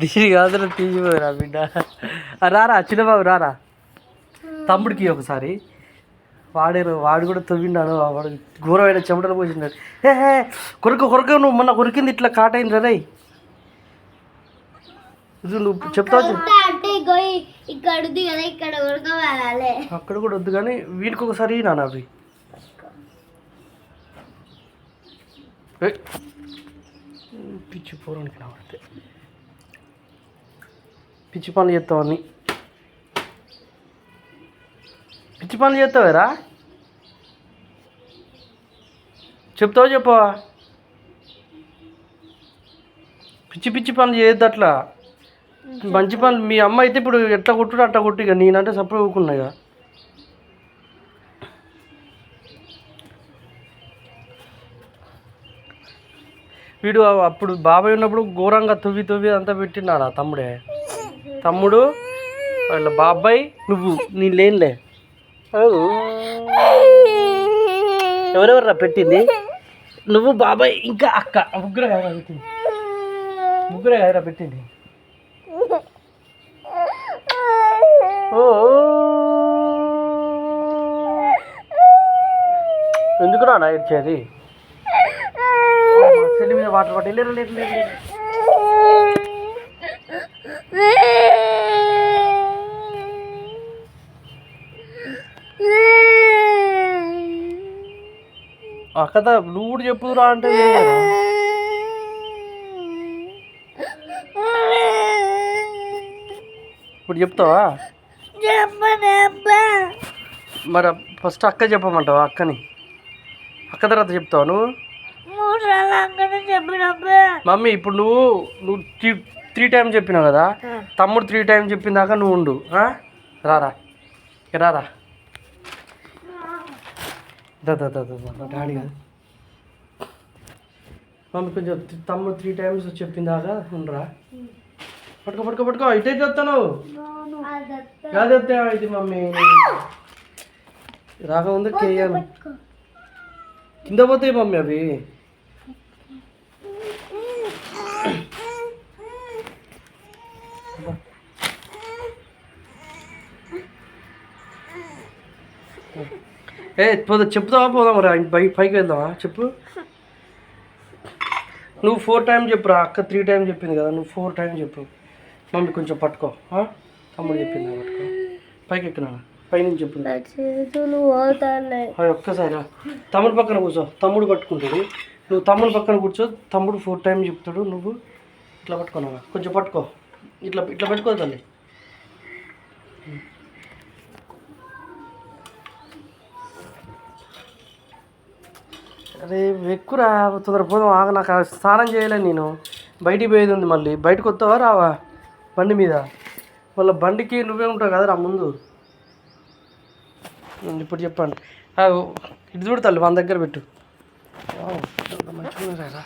దీని కాదు తీసిపోదురా బిడ్డ. రారా చిన్నబాబు రారా? తమ్ముడికి ఒకసారి. వాడారు వాడు కూడా తవ్విండాను వాడు ఘోరమైన చెమటలు పోసినాడు ఏ కొరక కొరక నువ్వు మొన్న కొరికింది ఇట్లా కాటైంది రే ఇది నువ్వు చెప్తావు అక్కడ కూడా వద్దు కానీ వీడికి ఒకసారి నాన్న అవి. పిచ్చి పూరానికి రావడితే పిచ్చి పనులు చేస్తావు అన్ని. పిచ్చి పనులు చేస్తావేరా చెప్తావు చెప్పవా? పిచ్చి పిచ్చి పనులు చేయొద్దు అట్లా. మంచి పనులు మీ అమ్మ అయితే ఇప్పుడు ఎట్లా కొట్టుడు అట్లా కొట్టు ఇక. నేనంటే సపరేట్ ఊకున్నా ఇక. వీడు అప్పుడు బాబాయ్ ఉన్నప్పుడు ఘోరంగా తువ్వి తువ్వి అంతా పెట్టినాడు ఆ తమ్ముడే? తమ్ముడు? వాళ్ళ బాబాయ్ నువ్వు నీ లేనిలే. ఎవరెవర్రా పెట్టింది? నువ్వు బాబాయ్ ఇంకా అక్క. ముగ్గురే కదా పెట్టింది. ముగ్గురే కదరా పెట్టింది. ఓ. ఎందుకు రా ఇచ్చేది చెల్లి మీద వాటర్ పట్టి లేరు లేరు లేరు అక్కడ నువ్వు కూడా చెప్పుదురా అంటే ఇప్పుడు చెప్తావా? మరి ఫస్ట్ అక్క చెప్పమంటావా అక్కని? అక్క తర్వాత చెప్తావా నువ్వు? మమ్మీ ఇప్పుడు నువ్వు నువ్వు త్రీ త్రీ టైం చెప్పినావు కదా? తమ్ముడు త్రీ టైం చెప్పిన దాకా నువ్వు ఉండు? రారా. రారా. డాడీ కాదు. మమ్మీ కొంచెం తమ్ముడు త్రీ టైమ్స్ చెప్పిన దాకా ఉండరా. పట్టుకో పట్టుకో పట్టుకో. ఇటే చెప్తాను కాదత్తే ఇది మమ్మీ. రాకముందే కేయాలి. కింద పోతాయి మమ్మీ అవి. ఏ పోదా చెప్తావా పోదాం రా పై పైకి వెళ్దామా? చెప్పు. నువ్వు ఫోర్ టైం చెప్పురా అక్క త్రీ టైం చెప్పింది కదా నువ్వు ఫోర్ టైం చెప్పు. మమ్మీ కొంచెం పట్టుకో? తమ్ముడు చెప్పింది పట్టుకో. పైకి ఎక్కినా పైనుంచి చెప్పు చేతులు పోతాయి అది ఒక్కసారి. తమ్ముడు పక్కన కూర్చో తమ్ముడు పట్టుకుంటాడు. నువ్వు తమ్ముడు పక్కన కూర్చో తమ్ముడు ఫోర్ టైం చెప్తాడు నువ్వు ఇట్లా పట్టుకున్నావా కొంచెం పట్టుకో. ఇట్లా ఇట్లా పెట్టుకో తల్లి. అరే ఎక్కురా తొందర పోదాం ఆగ నాకు స్నానం చేయలే నేను. బయటికి పోయేది ఉంది మళ్ళీ. బయటకు వస్తావా రావా? బండి మీద. వాళ్ళ బండికి నువ్వే ఉంటావు కదరా ముందు. ఇప్పుడు చెప్పండి ఇది ఇటు చూడు తల్లి మన దగ్గర పెట్టు. మంచిగా రా.